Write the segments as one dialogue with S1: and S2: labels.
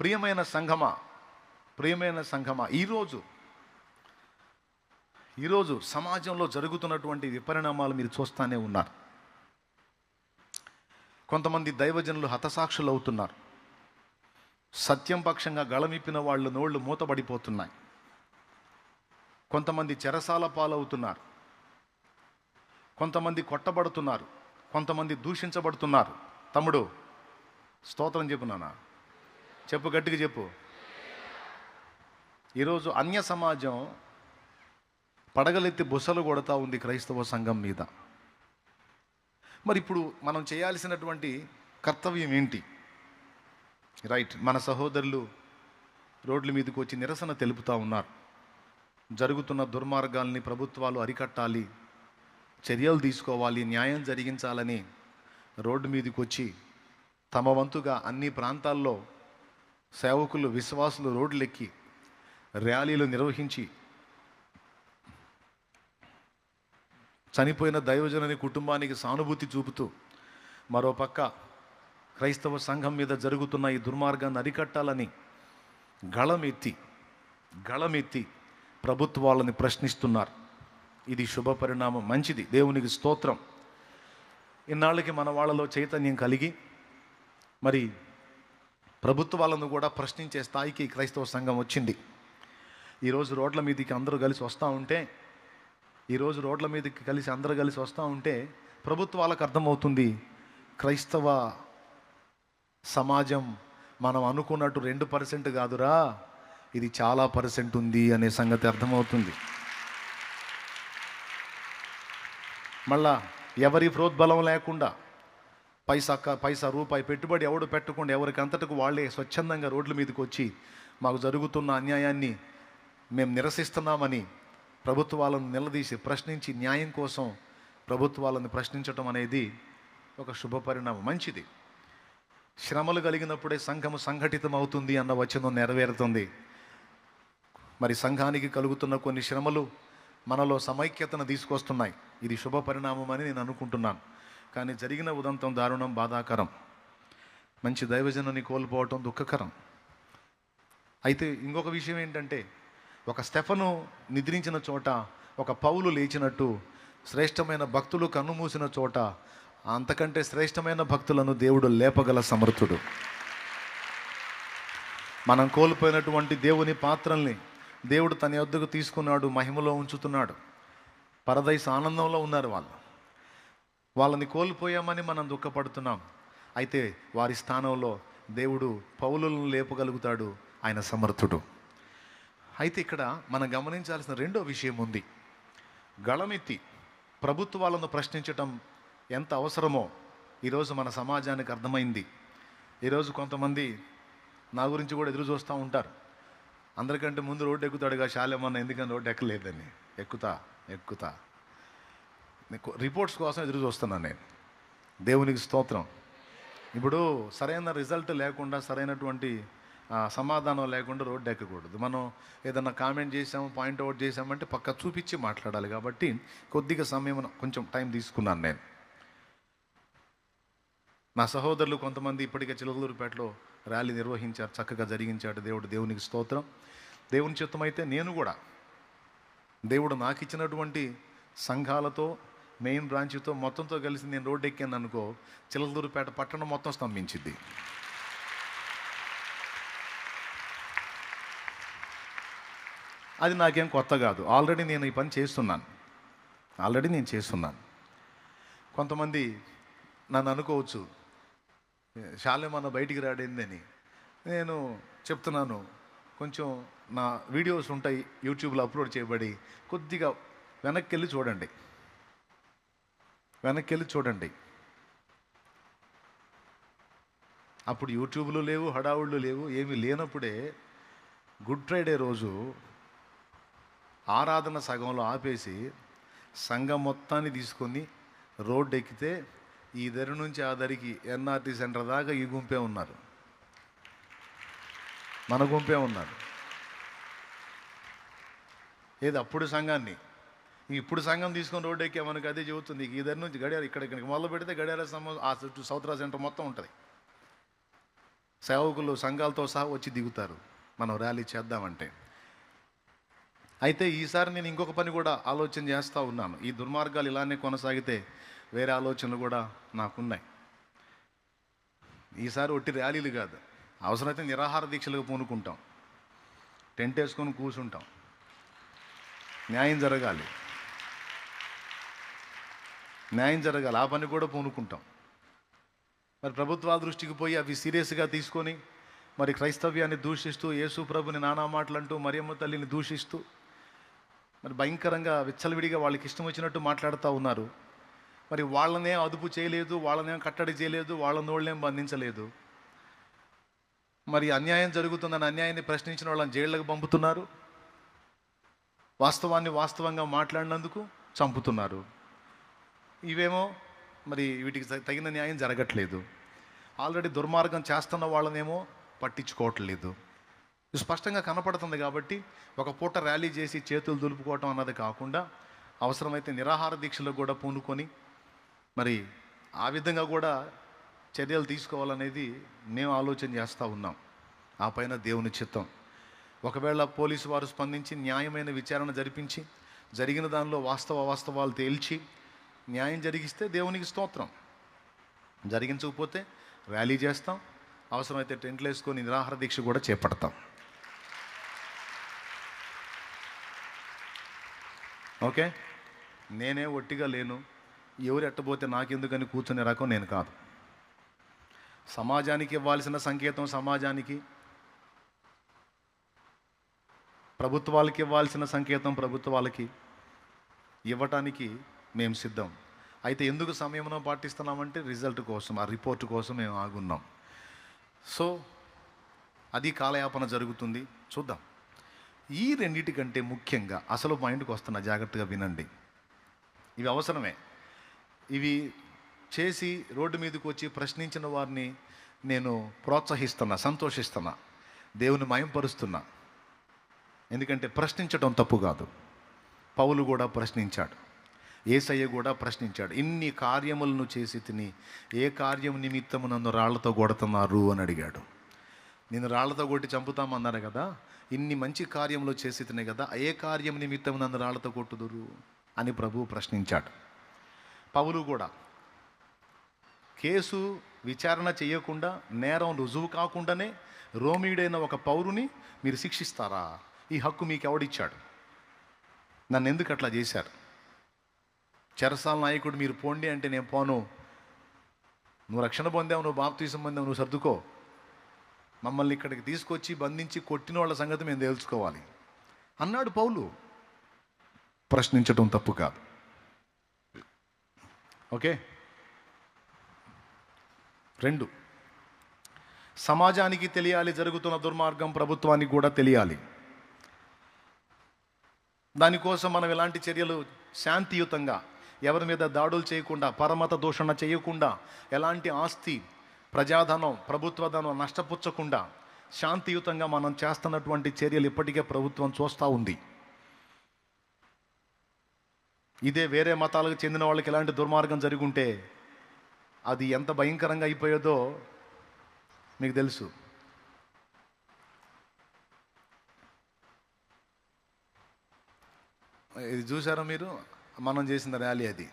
S1: ప్రియమైన సంఘమా ప్రియమైన సంఘమా ఈరోజు ఈరోజు సమాజంలో జరుగుతున్నటువంటి విపరిణామాలు మీరు చూస్తూనే ఉన్నారు. కొంతమంది దైవజనులు హతసాక్షులు అవుతున్నారు. సత్యం పక్షంగా గళమిప్పిన వాళ్ళు నోళ్ళు మూతబడిపోతున్నాయి. కొంతమంది చెరసాల పాలవుతున్నారు. కొంతమంది కొట్టబడుతున్నారు. కొంతమంది దూషించబడుతున్నారు. తమ్ముడు స్తోత్రం చెప్పున్నానా చెప్పు గట్టిగా చెప్పు. ఈరోజు అన్య సమాజం పడగలెత్తి బుసలు కొడతా ఉంది క్రైస్తవ సంఘం మీద. మరి ఇప్పుడు మనం చేయాల్సినటువంటి కర్తవ్యం ఏంటి? రైట్ మన సహోదరులు రోడ్ల మీదకి వచ్చి నిరసన తెలుపుతూ ఉన్నారు. జరుగుతున్న దుర్మార్గాల్ని ప్రభుత్వాలు అరికట్టాలి చర్యలు తీసుకోవాలి న్యాయం జరిగించాలని రోడ్డు మీదకి వచ్చి తమ వంతుగా అన్ని ప్రాంతాల్లో సేవకులు విశ్వాసులు రోడ్లెక్కి ర్యాలీలు నిర్వహించి చనిపోయిన దైవజనుని కుటుంబానికి సానుభూతి చూపుతూ మరోపక్క క్రైస్తవ సంఘం మీద జరుగుతున్న ఈ దుర్మార్గాన్ని అరికట్టాలని గళమెత్తి గళమెత్తి ప్రభుత్వాలని ప్రశ్నిస్తున్నారు. ఇది శుభ పరిణామం మంచిది దేవునికి స్తోత్రం. ఇన్నాళ్ళకి మన వాళ్ళలో చైతన్యం కలిగి మరి ప్రభుత్వాలను కూడా ప్రశ్నించే స్థాయికి క్రైస్తవ సంఘం వచ్చింది. ఈరోజు రోడ్ల మీదకి అందరూ కలిసి వస్తూ ఉంటే ఈరోజు రోడ్ల మీదకి కలిసి అందరూ కలిసి వస్తూ ఉంటే ప్రభుత్వాలకు అర్థమవుతుంది క్రైస్తవ సమాజం మనం అనుకున్నట్టు రెండు పర్సెంట్ కాదురా ఇది చాలా పర్సెంట్ ఉంది అనే సంగతి అర్థమవుతుంది. మళ్ళా ఎవరి ప్రోద్బలం లేకుండా పైసా క- పైసా రూపాయి పెట్టుబడి ఎవడు పెట్టకుండా ఎవరికి అంతటకు వాళ్ళే స్వచ్ఛందంగా రోడ్ల మీదకి వచ్చి మాకు జరుగుతున్న అన్యాయాన్ని మేము నిరసిస్తున్నామని ప్రభుత్వాలను నిలదీసి ప్రశ్నించి న్యాయం కోసం ప్రభుత్వాలను ప్రశ్నించటం అనేది ఒక శుభ పరిణామం. మంచిది. శ్రమలు కలిగినప్పుడే సంఘము సంఘటితం అవుతుంది అన్న వచనం నెరవేరుతుంది. మరి సంఘానికి కలుగుతున్న కొన్ని శ్రమలు మనలో సమైక్యతను తీసుకొస్తున్నాయి. ఇది శుభ పరిణామం అని నేను అనుకుంటున్నాను. కానీ జరిగిన ఉదంతం దారుణం బాధాకరం. మంచి దైవజనుని కోల్పోవటం దుఃఖకరం. అయితే ఇంకొక విషయం ఏంటంటే ఒక స్టెఫను నిద్రించిన చోట ఒక పౌలు లేచినట్టు శ్రేష్టమైన భక్తులు కన్నుమూసిన చోట అంతకంటే శ్రేష్టమైన భక్తులను దేవుడు లేపగల సమర్థుడు. మనం కోల్పోయినటువంటి దేవుని పాత్రల్ని దేవుడు తన యొద్దకు తీసుకున్నాడు మహిమలో ఉంచుతున్నాడు. పరదైస్ ఆనందంలో ఉన్నారు వాళ్ళు. వాళ్ళని కోల్పోయామని మనం దుఃఖపడుతున్నాం. అయితే వారి స్థానంలో దేవుడు పౌలులను లేపగలుగుతాడు ఆయన సమర్థుడు. అయితే ఇక్కడ మనం గమనించాల్సిన రెండో విషయం ఉంది. గళమెత్తి ప్రభుత్వాలను ప్రశ్నించటం ఎంత అవసరమో ఈరోజు మన సమాజానికి అర్థమైంది. ఈరోజు కొంతమంది నా గురించి కూడా ఎదురు చూస్తూ ఉంటారు. అందరికంటే ముందు రోడ్డు ఎక్కుతాడుగా శాలేమన్న ఎందుకని రోడ్డు ఎక్కలేదని. ఎక్కుతా ఎక్కుతా. రిపోర్ట్స్ కోసం ఎదురు చూస్తున్నాను నేను. దేవునికి స్తోత్రం. ఇప్పుడు సరైన రిజల్ట్ లేకుండా సరైనటువంటి సమాధానం లేకుండా రోడ్డు ఎక్కకూడదు. మనం ఏదన్నా కామెంట్ చేసాము పాయింట్ అవుట్ చేసామంటే పక్క చూపించి మాట్లాడాలి కాబట్టి కొద్దిగా సమయం కొంచెం టైం తీసుకున్నాను నేను. నా సహోదరులు కొంతమంది ఇప్పటికే చిలకలూరుపేటలో ర్యాలీ నిర్వహించారు. చక్కగా జరిగించాడు. దేవుడు దేవునికి స్తోత్రం. దేవుని చిత్తమైతే నేను కూడా దేవుడు నాకు ఇచ్చినటువంటి సంఘాలతో మెయిన్ బ్రాంచ్తో మొత్తంతో కలిసి నేను రోడ్డు ఎక్కాను అనుకో చిలదూరుపేట పట్టణం మొత్తం స్తంభించింది అది నాకేం కొత్త కాదు. ఆల్రెడీ నేను ఈ పని చేస్తున్నాను. ఆల్రెడీ నేను చేస్తున్నాను. కొంతమంది నన్ను అనుకోవచ్చు శాలేమన్న బయటికి రాడేందని. నేను చెప్తున్నాను కొంచెం నా వీడియోస్ ఉంటాయి యూట్యూబ్లో అప్లోడ్ చేయబడి కొద్దిగా వెనక్కి వెళ్ళి చూడండి. వెనక్కి వెళ్ళి చూడండి. అప్పుడు యూట్యూబ్లు లేవు హడావుళ్ళు లేవు ఏమీ లేనప్పుడే గుడ్ ఫ్రైడే రోజు ఆరాధన సగంలో ఆపేసి సంఘం మొత్తాన్ని తీసుకొని రోడ్డు ఎక్కితే ఈ దరి నుంచి ఆ దరికి ఎన్ఆర్టీ సెంటర్ దాకా ఈ గుంపే ఉన్నారు. మన గుంపే ఉన్నారు. ఏది అప్పుడు సంఘాన్ని? ఇప్పుడు సంఘం తీసుకొని రోడ్ ఎక్కే మనకు అదే చెబుతుంది ఈ నుంచి గడియార ఇక్కడ ఇక్కడికి మొదలు పెడితే గడియార స్తంభం ఆ చుట్టూ సౌత్రా సెంటర్ మొత్తం ఉంటుంది. సేవకులు సంఘాలతో సహా వచ్చి దిగుతారు మనం ర్యాలీ చేద్దామంటే. అయితే ఈసారి నేను ఇంకొక పని కూడా ఆలోచన చేస్తూ ఉన్నాను. ఈ దుర్మార్గాలు ఇలానే కొనసాగితే వేరే ఆలోచనలు కూడా నాకున్నాయి. ఈసారి ఒట్టి ర్యాలీలు కాదు అవసరమైతే నిరాహార దీక్షలకు పూనుకుంటాం. టెంట్ వేసుకొని కూర్చుంటాం న్యాయం జరగాలి. న్యాయం జరగాలి. ఆ పని కూడా పూనుకుంటాం. మరి ప్రభుత్వాల దృష్టికి పోయి అవి సీరియస్గా తీసుకొని మరి క్రైస్తవ్యాన్ని దూషిస్తూ యేసు ప్రభుని నానా మాటలంటూ మరియమ్మ తల్లిని దూషిస్తూ మరి భయంకరంగా విచ్చలవిడిగా వాళ్ళకి ఇష్టం వచ్చినట్టు మాట్లాడుతూ ఉన్నారు. మరి వాళ్ళనే అదుపు చేయలేదు వాళ్ళనే కట్టడి చేయలేదు వాళ్ళ నోళ్ళేం బంధించలేదు. మరి అన్యాయం జరుగుతుందని అన్యాయాన్ని ప్రశ్నించిన వాళ్ళని జైళ్ళకు పంపుతున్నారు. వాస్తవాన్ని వాస్తవంగా మాట్లాడినందుకు చంపుతున్నారు. ఇవేమో మరి వీటికి తగిన న్యాయం జరగట్లేదు. ఆల్రెడీ దుర్మార్గం చేస్తున్న వాళ్ళనేమో పట్టించుకోవట్లేదు. ఇది స్పష్టంగా కనపడుతుంది కాబట్టి ఒక పూట ర్యాలీ చేసి చేతులు దులుపుకోవటం అన్నది కాకుండా అవసరమైతే నిరాహార దీక్షలకు కూడా పూనుకొని మరి ఆ విధంగా కూడా చర్యలు తీసుకోవాలనేది మేము ఆలోచన చేస్తూ ఉన్నాం. ఆ పైన దేవుని చిత్తం. ఒకవేళ పోలీసు వారు స్పందించి న్యాయమైన విచారణ జరిపించి జరిగిన దానిలో వాస్తవ వాస్తవాలు తేల్చి న్యాయం జరిగిస్తే దేవునికి స్తోత్రం. జరిగించకపోతే ర్యాలీ చేస్తాం. అవసరమైతే టెంట్లు వేసుకొని నిరాహార దీక్ష కూడా చేపడతాం. ఓకే? నేనే ఒట్టిగా లేను. ఎవరు ఎట్టబోతే నాకెందుకని కూర్చునే రకం నేను కాదు. సమాజానికి ఇవ్వాల్సిన సంకేతం సమాజానికి. ప్రభుత్వాలకి ఇవ్వాల్సిన సంకేతం ప్రభుత్వాలకి. ఇవ్వటానికి మేము సిద్ధం. అయితే ఎందుకు సమయంలో పాటిస్తున్నామంటే రిజల్ట్ కోసం ఆ రిపోర్ట్ కోసం మేము ఆగున్నాం. సో అది కాలయాపన జరుగుతుంది. చూద్దాం. ఈ రెండిటికంటే ముఖ్యంగా అసలు పాయింట్కి వస్తున్న జాగ్రత్తగా వినండి. ఇవి అవసరమే. ఇవి చేసి రోడ్డు మీదకి వచ్చి ప్రశ్నించిన వారిని నేను ప్రోత్సహిస్తున్నా సంతోషిస్తున్నా దేవుని మయంపరుస్తున్నా. ఎందుకంటే ప్రశ్నించడం తప్పు కాదు. పౌలు కూడా ప్రశ్నించాడు. ఏసయ్య కూడా ప్రశ్నించాడు ఇన్ని కార్యములను చేసి తిని ఏ కార్యం నిమిత్తము నన్ను రాళ్ళతో కొడుతున్నారు? అని అడిగాడు. నేను రాళ్ళతో కొట్టి చంపుతామన్నారు కదా ఇన్ని మంచి కార్యములు చేసి తినే కదా ఏ కార్యం నిమిత్తం నన్ను రాళ్ళతో కొట్టుదురు? అని ప్రభువు ప్రశ్నించాడు. పౌలు కూడా కేసు విచారణ చేయకుండా నేరం రుజువు కాకుండానే రోమీడైన ఒక పౌరుని మీరు శిక్షిస్తారా? ఈ హక్కు మీకు ఎవడిచ్చాడు నన్ను ఎందుకు అట్లా చేశారు? చెరసాల నాయకుడు మీరు పోండి అంటే నేను పోను. నువ్వు రక్షణ పొందావు నువ్వు బాప్తీసం పొందావు నువ్వు సర్దుకో. మమ్మల్ని ఇక్కడికి తీసుకొచ్చి బంధించి కొట్టిన వాళ్ళ సంగతి మేము తెలుసుకోవాలి. అన్నాడు పౌలు. ప్రశ్నించడం తప్పు కాదు. ఓకే? రెండు. సమాజానికి తెలియాలి జరుగుతున్న దుర్మార్గం ప్రభుత్వానికి కూడా తెలియాలి. దానికోసం మనం ఎలాంటి చర్యలు? శాంతియుతంగా. ఎవరి మీద దాడులు చేయకుండా పరమత దూషణ చేయకుండా ఎలాంటి ఆస్తి ప్రజాధనం ప్రభుత్వధనం నష్టపుచ్చకుండా శాంతియుతంగా మనం చేస్తున్నటువంటి చర్యలు ఇప్పటికే ప్రభుత్వం చూస్తూ ఉంది. ఇదే వేరే మతాలకు చెందిన వాళ్ళకి ఎలాంటి దుర్మార్గం జరుగుంటే అది ఎంత భయంకరంగా అయిపోయేదో మీకు తెలుసు. ఇది చూసారా మీరు? మనం చేసిన ర్యాలీ అది.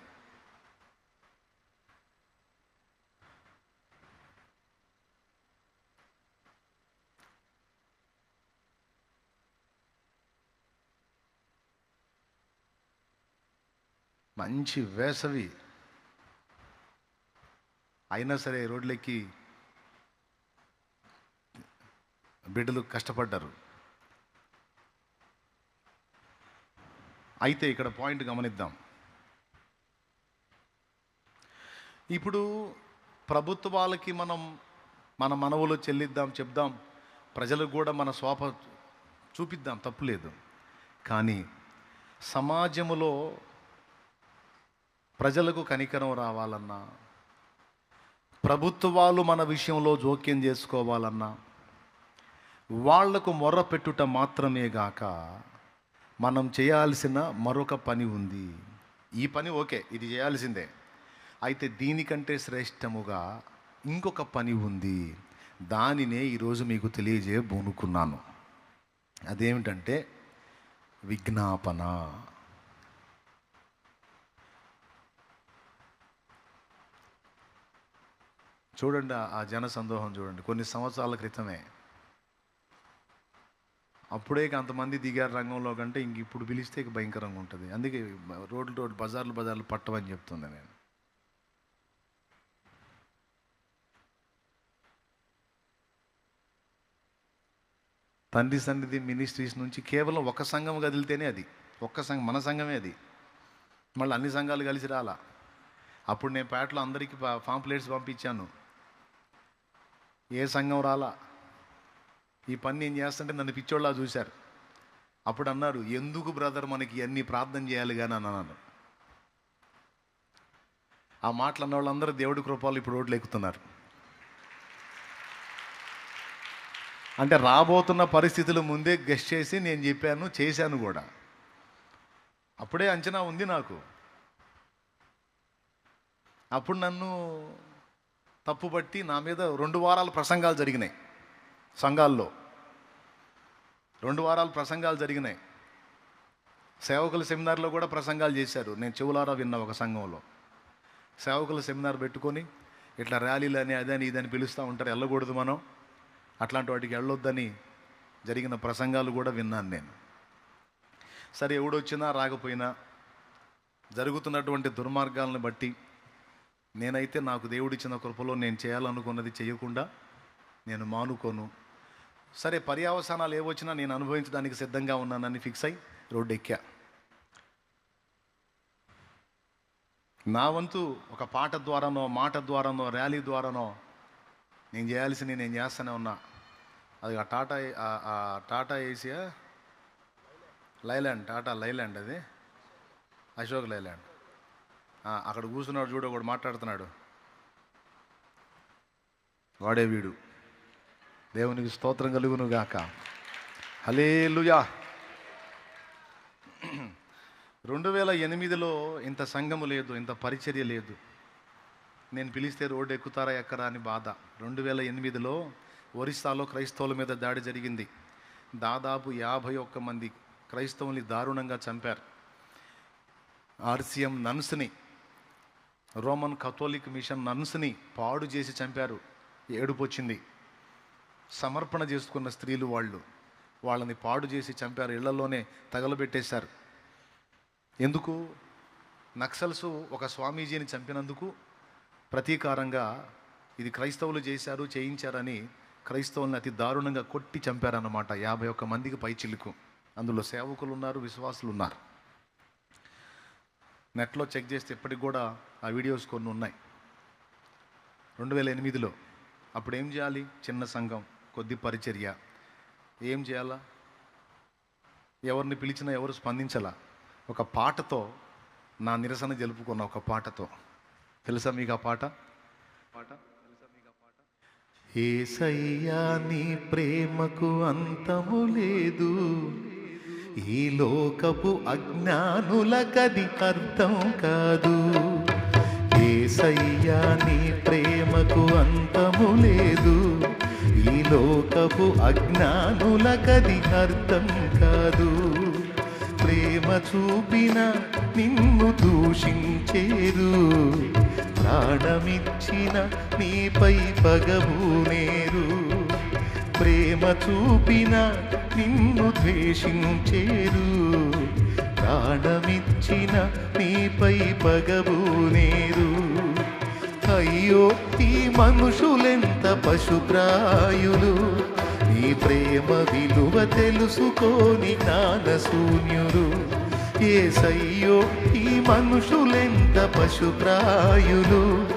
S1: మంచి వేసవి. అయినా సరే రోడ్లెక్కి బిడ్డలు కష్టపడ్డారు. అయితే ఇక్కడ పాయింట్ గమనిద్దాం. ఇప్పుడు ప్రభుత్వాలకి మనం మన మనవులు చెల్లిద్దాం చెప్దాం. ప్రజలకు కూడా మన స్వాప చూపిద్దాం తప్పులేదు. కానీ సమాజంలో ప్రజలకు కనికరం రావాలన్నా ప్రభుత్వాలు మన విషయంలో జోక్యం చేసుకోవాలన్నా వాళ్ళకు మొర్ర పెట్టుట మాత్రమే గాక మనం చేయాల్సిన మరొక పని ఉంది. ఈ పని ఓకే ఇది చేయాల్సిందే. అయితే దీనికంటే శ్రేష్టముగా ఇంకొక పని ఉంది. దానినే ఈరోజు మీకు తెలియజేయబోనుకున్నాను. అదేమిటంటే విజ్ఞాపన. చూడండి ఆ- ఆ జన సందోహం చూడండి కొన్ని సంవత్సరాల క్రితమే. అప్పుడే అంతమంది దిగారు రంగంలో కంటే ఇంక ఇప్పుడు పిలిస్తే ఇక భయంకరంగా ఉంటుంది. అందుకే రోడ్లు రోడ్లు బజార్లు బజార్లు పట్టమని చెప్తుంది నేను. తండ్రి సన్నిధి మినిస్ట్రీస్ నుంచి కేవలం ఒక సంఘం కదిలితేనే అది. ఒక్క సంఘం మన సంఘమే అది. మళ్ళీ అన్ని సంఘాలు కలిసి రాలా. అప్పుడు నేను పేటలో అందరికీ పాంప్లెట్స్ పంపించాను. ఏ సంఘం రాలా? ఈ పని నేను చేస్తుంటే నన్ను పిచ్చోళ్ళ చూశారు. అప్పుడు అన్నారు ఎందుకు బ్రదర్ మనకి అన్ని ప్రార్థన చేయాలి కానీ అని అన్నాను. ఆ మాటలు అన్న వాళ్ళందరూ దేవుడి కృపాలు ఇప్పుడు రోడ్లు ఎక్కుతున్నారు. అంటే రాబోతున్న పరిస్థితులు ముందే గెస్ట్ చేసి నేను చెప్పాను చేశాను కూడా. అప్పుడే అంచనా ఉంది నాకు. అప్పుడు నన్ను తప్పుబట్టి నా మీద రెండు వారాల ప్రసంగాలు జరిగినాయి. సంఘాల్లో. రెండు వారాలు ప్రసంగాలు జరిగినాయి. సేవకుల సెమినార్లో కూడా ప్రసంగాలు చేశారు. నేను చెవులారా విన్న ఒక సంఘంలో. సేవకుల సెమినార్ పెట్టుకొని ఇట్లా ర్యాలీలు అని అదని ఇదని పిలుస్తూ ఉంటారు. వెళ్ళకూడదు మనం. అట్లాంటి వాటికి వెళ్ళొద్దని జరిగిన ప్రసంగాలు కూడా విన్నాను నేను. సరే ఎవడొచ్చినా రాకపోయినా జరుగుతున్నటువంటి దుర్మార్గాలను బట్టి నేనైతే నాకు దేవుడిచ్చిన కృపలో నేను చేయాలనుకున్నది చేయకుండా నేను మానుకోను. సరే పర్యావసానాలు ఏవొచ్చినా నేను అనుభవించడానికి సిద్ధంగా ఉన్నానని ఫిక్స్ అయి రోడ్డు ఎక్కా నా వంతు ఒక పాట ద్వారానో మాట ద్వారానో ర్యాలీ ద్వారానో నేను చేయాల్సింది నేను చేస్తూనే ఉన్నా. అది ఆ Tata Tata Asia? Leyland Tata Leyland అది. అశోక్ లైలాండ్. అక్కడ కూర్చున్నాడు చూడు ఒకడు మాట్లాడుతున్నాడు. వాడే వీడు. దేవునికి స్తోత్రం కలుగును గాక హలేలుయా రెండు వేల ఎనిమిదిలో ఇంత సంఘము లేదు ఇంత పరిచర్య లేదు. నేను పిలిస్తే రోడ్డు ఎక్కుతారా ఎక్కరా అని బాధ. రెండు వేల ఎనిమిదిలో ఒరిస్సాలో క్రైస్తవుల మీద దాడి జరిగింది. దాదాపు యాభై ఒక్క మంది క్రైస్తవుల్ని దారుణంగా చంపారు. ఆర్సిఎం నన్స్ని రోమన్ కథోలిక్ మిషన్ నన్స్ని పాడు చేసి చంపారు. ఏడుపు వచ్చింది. సమర్పణ చేసుకున్న స్త్రీలు వాళ్ళు వాళ్ళని పాడు చేసి చంపారు ఇళ్ళలోనే తగలబెట్టేశారు. ఎందుకు? నక్సల్స్ ఒక స్వామీజీని చంపినందుకు ప్రతీకారంగా ఇది క్రైస్తవులు చేశారు చేయించారని క్రైస్తవుల్ని అతి దారుణంగా కొట్టి చంపారన్నమాట యాభై ఒక్క మందికి పై చిలుకు అందులో సేవకులు ఉన్నారు విశ్వాసులు ఉన్నారు నెట్లో చెక్ చేస్తే ఇప్పటికి కూడా ఆ వీడియోస్ కొన్ని ఉన్నాయి. రెండు వేల ఎనిమిదిలో అప్పుడు ఏం చేయాలి? చిన్న సంఘం. కొద్ది పరిచర్య. ఏం చేయాలా? ఎవరిని పిలిచినా ఎవరు స్పందించాలా? ఒక పాటతో నా నిరసన జరుపుకున్న ఒక పాటతో. తెలుసా మీకు ఆ పాట? పాట ఏసయ్యా నీ ప్రేమకు అంతము లేదు. ఈ లోకపు అజ్ఞానులకది అర్థం కాదు. ఏసయ్యా నీ ప్రేమకు అంతము లేదు. లోకపు అజ్ఞానులకది అర్థం కాదు. ప్రేమ చూపిన నిన్ను దూషించేరు ప్రాణమిచ్చిన నీపై పగబూనేరు. ప్రేమ చూపిన నిన్ను ద్వేషించేరు. ప్రాణమిచ్చిన నీపై పగబూనేరు. అయ్యో ఈ మనుషులెంత పశుప్రాయులు? నీ ప్రేమ విలువ తెలుసుకోని జ్ఞానశూన్యులు. ఏసయ్యో ఈ మనుషులెంత పశుప్రాయులు?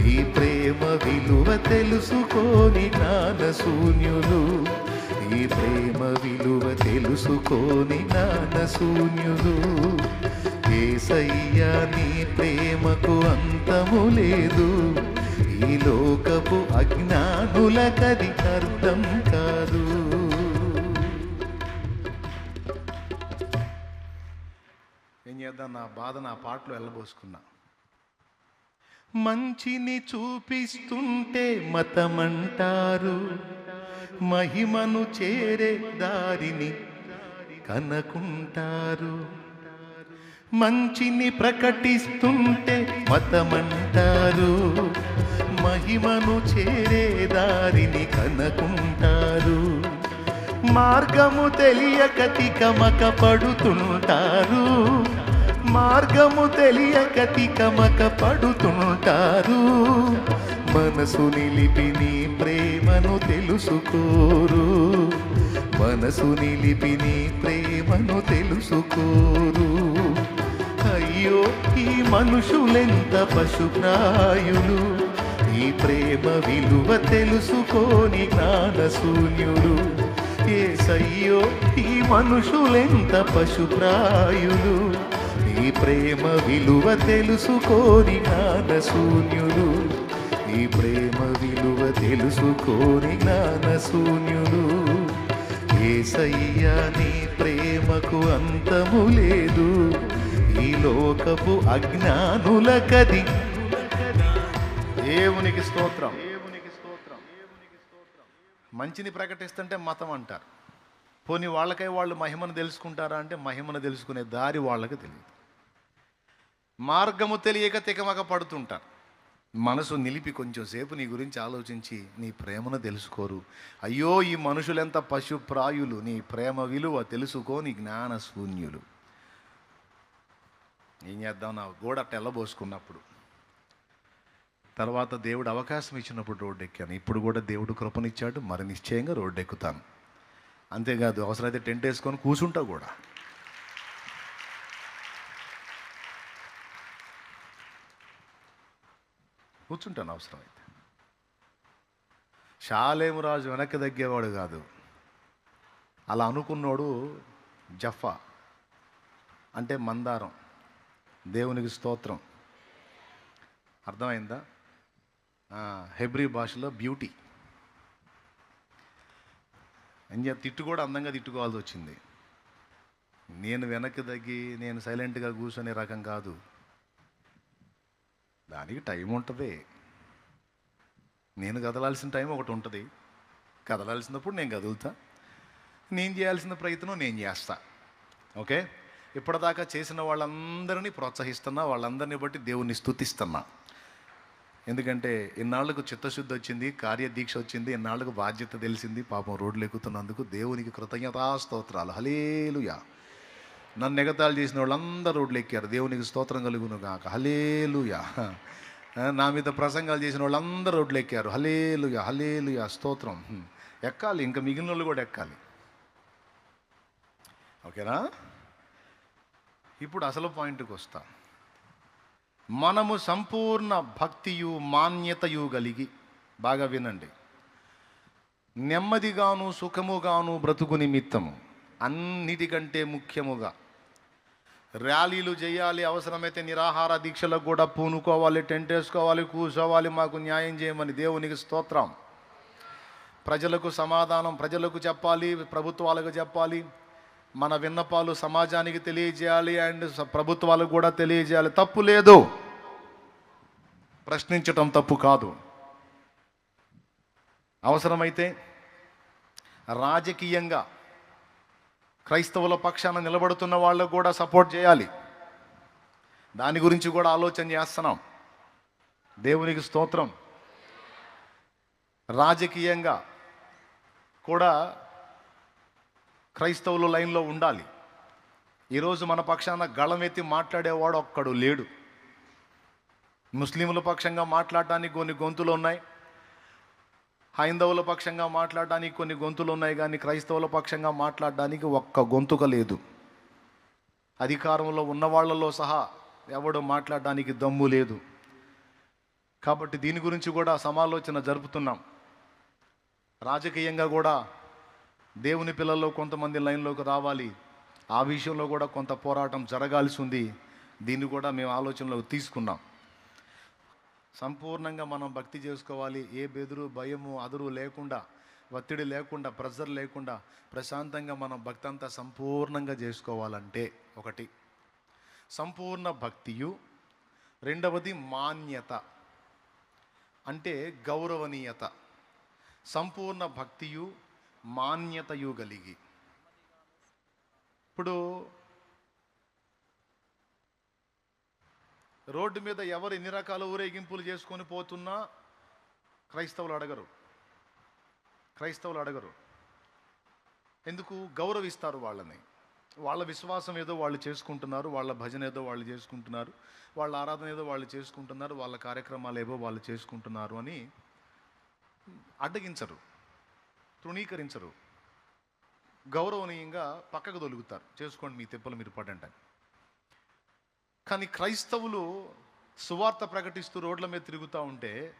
S1: నీ ప్రేమ విలువ తెలుసుకోని జ్ఞానశూన్యులు. నీ ప్రేమ విలువ తెలుసుకోని జ్ఞానశూన్యులు. ఏసయ్యా నీ ప్రేమకు అంతము లేదు. లోకపు అజ్ఞానులకది అర్థం కాదు. ఏం చేద్దాం? నా బాధ నా పాటలో వెళ్ళబోసుకున్నా మంచిని చూపిస్తుంటే మతమంటారు. మహిమను చేరే దారిని కనకుంటారు. మంచిని ప్రకటిస్తుంటే మతమంటారు. మహిమను చేరే దారిని కనుకుంటారు. మార్గము తెలియక తికమక పడుతుంటారు. మార్గము తెలియక తికమక పడుతుంటారు. మనసు నిలిపి నీ ప్రేమను తెలుసుకోరు. మనసు నిలిపి నీ ప్రేమను తెలుసుకోరు. అయ్యో ఈ మనుషులెంత పశుప్రాయులు? ఈ ప్రేమ విలువ తెలుసుకోని జ్ఞానశూన్యులు ఏసయ్యో ఈ మనుషులెంత పశుప్రాయులు? ఈ ప్రేమ విలువ తెలుసుకోని జ్ఞానశూన్యులు ఈ ప్రేమ విలువ తెలుసుకోని జ్ఞానశూన్యులు ఏసయ్యా నీ ప్రేమకు అంతము లేదు. ఈ లోకపు అజ్ఞానులకది దేవునికి స్తోత్రం. దేవునికి స్తోత్రం. మంచిని ప్రకటిస్తుంటే మతం అంటారు. పోనీ వాళ్ళకై వాళ్ళు మహిమను తెలుసుకుంటారా అంటే మహిమను తెలుసుకునే దారి వాళ్ళకి తెలియదు. మార్గము తెలియక తికమక పడుతుంటారు. మనసు నిలిపి కొంచెం సేపు నీ గురించి ఆలోచించి నీ ప్రేమను తెలుసుకోరు. అయ్యో ఈ మనుషులెంత పశుప్రాయులు నీ ప్రేమ విలువ తెలుసుకోని జ్ఞాన శూన్యులు ఏం చేద్దాం నా గోడ తెల్లబోసుకున్నప్పుడు తర్వాత దేవుడు అవకాశం ఇచ్చినప్పుడు రోడ్డు ఎక్కాను ఇప్పుడు కూడా దేవుడు కృపనిచ్చాడు మరి నిశ్చయంగా రోడ్డు ఎక్కుతాను అంతేకాదు అవసరమైతే టెంట్ వేసుకొని కూర్చుంటా కూడా. కూర్చుంటాను అవసరమైతే. షాలేము రాజు వెనక్కి తగ్గేవాడు కాదు. అలా అనుకున్నాడు జఫా అంటే మందారం దేవునికి స్తోత్రం. అర్థమైందా? హెబ్రీ భాషలో బ్యూటీ. అని తిట్టు కూడా అందంగా తిట్టుకోవాల్సి వచ్చింది. నేను వెనక్కి తగ్గి నేను సైలెంట్గా కూర్చునే రకం కాదు. దానికి టైం ఉంటుంది. నేను కదలాల్సిన టైం ఒకటి ఉంటుంది. కదలాల్సినప్పుడు నేను కదులుతా. నేను చేయాల్సిన ప్రయత్నం నేను చేస్తా. ఓకే? ఇప్పటిదాకా చేసిన వాళ్ళందరినీ ప్రోత్సహిస్తున్నా వాళ్ళందరినీ బట్టి దేవుణ్ణి స్తుతిస్తున్నా. ఎందుకంటే ఇన్నాళ్ళకు చిత్తశుద్ధి వచ్చింది కార్యదీక్ష వచ్చింది ఇన్నాళ్ళకు బాధ్యత తెలిసింది పాపం రోడ్లు ఎక్కుతున్నందుకు దేవునికి కృతజ్ఞతా స్తోత్రాలు. హలేలుయా నన్ను ఎగతాళి చేసిన వాళ్ళందరూ రోడ్లు ఎక్కారు. దేవునికి స్తోత్రం కలుగును గాక. హలేలుయా నా మీద ప్రసంగాలు చేసిన వాళ్ళందరూ రోడ్లు ఎక్కారు. హలేలుయా హలేలుయా స్తోత్రం. ఎక్కాలి ఇంకా మిగిలిన వాళ్ళు కూడా ఎక్కాలి. ఓకేనా? ఇప్పుడు అసలు పాయింట్కి వస్తాను మనము సంపూర్ణ భక్తియు మాన్యతయు కలిగి బాగా వినండి. నెమ్మదిగాను సుఖముగాను బ్రతుకు నిమిత్తము అన్నిటికంటే ముఖ్యముగా ర్యాలీలు చేయాలి అవసరమైతే నిరాహార దీక్షలకు కూడా పూనుకోవాలి టెంట్ వేసుకోవాలి కూర్చోవాలి మాకు న్యాయం చేయమని దేవునికి స్తోత్రం. ప్రజలకు సమాధానం ప్రజలకు చెప్పాలి ప్రభుత్వాలకు చెప్పాలి. మన విన్నపాలు సమాజానికి తెలియజేయాలి అండ్ ప్రభుత్వాలకు కూడా తెలియజేయాలి. తప్పు లేదు. ప్రశ్నించటం తప్పు కాదు. అవసరమైతే రాజకీయంగా క్రైస్తవుల పక్షాన నిలబడుతున్న వాళ్ళకు కూడా సపోర్ట్ చేయాలి. దాని గురించి కూడా ఆలోచన చేస్తున్నాం. దేవునికి స్తోత్రం. రాజకీయంగా కూడా క్రైస్తవులు లైన్లో ఉండాలి. ఈరోజు మన పక్షాన గళమెత్తి మాట్లాడేవాడు ఒక్కడు లేడు. ముస్లింల పక్షంగా మాట్లాడటానికి కొన్ని గొంతులు ఉన్నాయి. హైందవుల పక్షంగా మాట్లాడడానికి కొన్ని గొంతులు ఉన్నాయి కానీ క్రైస్తవుల పక్షంగా మాట్లాడడానికి ఒక్క గొంతుక లేదు. అధికారంలో ఉన్న వాళ్ళలో సహా ఎవడు మాట్లాడడానికి దమ్ము లేదు. కాబట్టి దీని గురించి కూడా సమాలోచన జరుపుతున్నాం. రాజకీయంగా కూడా దేవుని పిల్లల్లో కొంతమంది లైన్లోకి రావాలి. ఆ విషయంలో కూడా కొంత పోరాటం జరగాల్సి ఉంది. దీన్ని కూడా మేము ఆలోచనలోకి తీసుకున్నాం. సంపూర్ణంగా మనం భక్తి చేసుకోవాలి. ఏ బెదురు భయము అదురు లేకుండా ఒత్తిడి లేకుండా ప్రెజర్ లేకుండా ప్రశాంతంగా మనం భక్తి అంతా సంపూర్ణంగా చేసుకోవాలంటే ఒకటి. సంపూర్ణ భక్తియు. రెండవది మాన్యత. అంటే గౌరవనీయత. సంపూర్ణ భక్తియు మాన్యతయు కలిగి ఇప్పుడు రోడ్డు మీద ఎవరు ఎన్ని రకాల ఊరేగింపులు చేసుకొని పోతున్నా క్రైస్తవులు అడగరు. క్రైస్తవులు అడగరు. ఎందుకు? గౌరవిస్తారు వాళ్ళని. వాళ్ళ విశ్వాసం ఏదో వాళ్ళు చేసుకుంటున్నారు వాళ్ళ భజన ఏదో వాళ్ళు చేసుకుంటున్నారు వాళ్ళ ఆరాధన ఏదో వాళ్ళు చేసుకుంటున్నారు వాళ్ళ కార్యక్రమాలు ఏవో వాళ్ళు చేసుకుంటున్నారు అని అడ్డగించరు తృణీకరించరు. గౌరవనీయంగా పక్కకు తొలుగుతారు చేసుకోండి మీ తిప్పలు మీరు పడండి అని. కానీ క్రైస్తవులు సువార్త ప్రకటిస్తూ రోడ్ల మీద తిరుగుతూ ఉంటే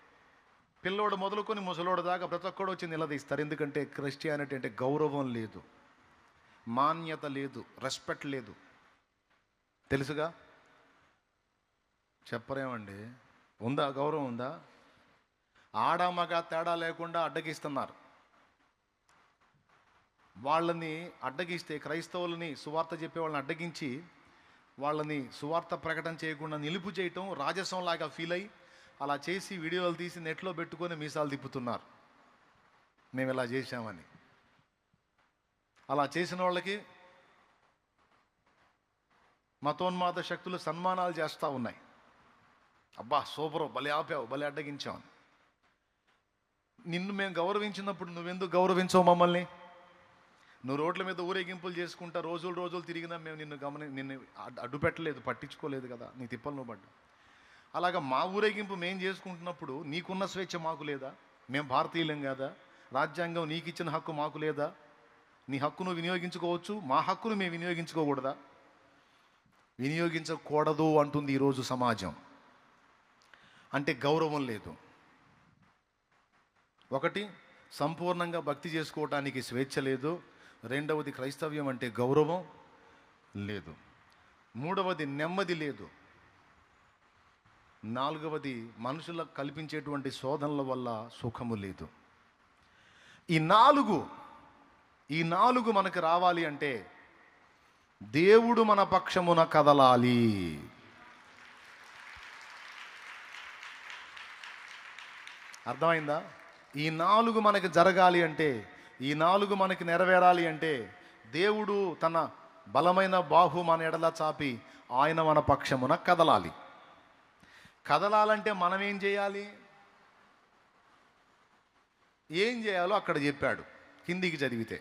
S1: పిల్లోడు మొదలుకొని ముసలోడు దాకా ప్రతి ఒక్కడు వచ్చి నిలదీస్తారు. ఎందుకంటే క్రిస్టియానిటీ అంటే గౌరవం లేదు మాన్యత లేదు రెస్పెక్ట్ లేదు. తెలుసుగా? చెప్పరేమండి? ఉందా? గౌరవం ఉందా? ఆడ మగ తేడా లేకుండా అడ్డగిస్తున్నారు. వాళ్ళని అడ్డగిస్తే క్రైస్తవులని సువార్త చెప్పే వాళ్ళని అడ్డగించి వాళ్ళని సువార్త ప్రకటన చేయకుండా నిలుపు చేయటం రాజసంలాగా ఫీల్ అయ్యి అలా చేసి వీడియోలు తీసి నెట్లో పెట్టుకొని మీసాలు తిప్పుతున్నారు. మేము ఇలా చేశామని. అలా చేసిన వాళ్ళకి మతోన్మాద శక్తులు సన్మానాలు చేస్తూ ఉన్నాయి. అబ్బా సూపరు భలే ఆపావు భలే అడ్డగించావు నిన్ను మేము గౌరవించినప్పుడు నువ్వెందుకు గౌరవించవు మమ్మల్ని? నువ్వు రోడ్ల మీద ఊరేగింపులు చేసుకుంటా రోజులు రోజులు తిరిగినా మేము నిన్ను గమని నిన్ను అడ్డు- పెట్టలేదు పట్టించుకోలేదు కదా నీ తిప్పలను పడ్డా అలాగా మా ఊరేగింపు మేము చేసుకుంటున్నప్పుడు నీకున్న స్వేచ్ఛ మాకు లేదా? మేము భారతీయులం కదా? రాజ్యాంగం నీకు ఇచ్చిన హక్కు మాకు లేదా? నీ హక్కును వినియోగించుకోవచ్చు మా హక్కును మేము వినియోగించుకోకూడదా? వినియోగించకూడదు అంటుంది ఈరోజు సమాజం. అంటే గౌరవం లేదు. ఒకటి సంపూర్ణంగా భక్తి చేసుకోవటానికి స్వేచ్ఛ లేదు. రెండవది క్రైస్తవ్యం అంటే గౌరవం? లేదు. మూడవది నెమ్మది లేదు. నాలుగవది మనుషులకు కల్పించేటువంటి శోధనల వల్ల సుఖము లేదు. ఈ నాలుగు ఈ నాలుగు మనకు రావాలి అంటే దేవుడు మన పక్షమున కదలాలి. అర్థమైందా? ఈ నాలుగు మనకి జరగాలి అంటే ఈ నాలుగు మనకి నెరవేరాలి అంటే దేవుడు తన బలమైన బాహు మన ఎడల చాపి ఆయన మన పక్షమున కదలాలి. కదలాలంటే మనం ఏం చేయాలి? ఏం చేయాలో అక్కడ చెప్పాడు కిందికి చదివితే.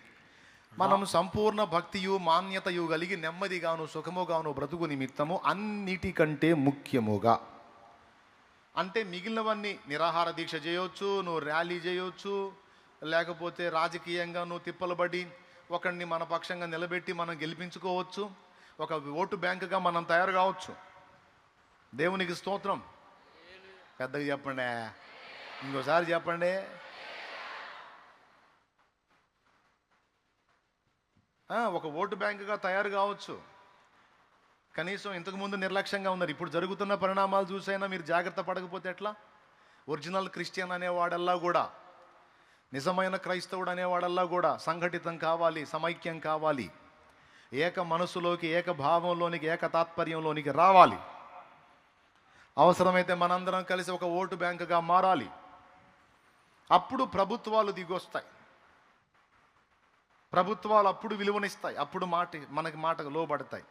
S1: మనం సంపూర్ణ భక్తియు మాన్యతయు కలిగి నెమ్మదిగాను సుఖముగాను బ్రతుకు నిమిత్తము అన్నిటికంటే ముఖ్యముగా. అంటే మిగిలినవన్నీ నిరాహార దీక్ష చేయొచ్చు నువ్వు ర్యాలీ చేయొచ్చు లేకపోతే రాజకీయంగా నువ్వు తిప్పలబడి ఒకరిని మన పక్షంగా నిలబెట్టి మనం గెలిపించుకోవచ్చు. ఒక ఓటు బ్యాంకుగా మనం తయారు కావచ్చు. దేవునికి స్తోత్రం. పెద్దగా చెప్పండి. ఇంకోసారి చెప్పండి. ఒక ఓటు బ్యాంకుగా తయారు కావచ్చు. కనీసం ఇంతకుముందు నిర్లక్ష్యంగా ఉన్నారు. ఇప్పుడు జరుగుతున్న పరిణామాలు చూసైనా మీరు జాగ్రత్త పడకపోతే ఎట్లా? ఒరిజినల్ క్రిస్టియన్ అనేవాడల్లా కూడా. నిజమైన క్రైస్తవుడు అనేవాడల్లా కూడా సంఘటితం కావాలి సమైక్యం కావాలి. ఏక మనసులోకి ఏక భావంలోనికి ఏక తాత్పర్యంలోనికి రావాలి. అవసరమైతే మనందరం కలిసి ఒక ఓటు బ్యాంకుగా మారాలి. అప్పుడు ప్రభుత్వాలు దిగొస్తాయి. ప్రభుత్వాలు అప్పుడు విలువనిస్తాయి. అప్పుడు మాట మనకి మాటకు లోబడతాయి.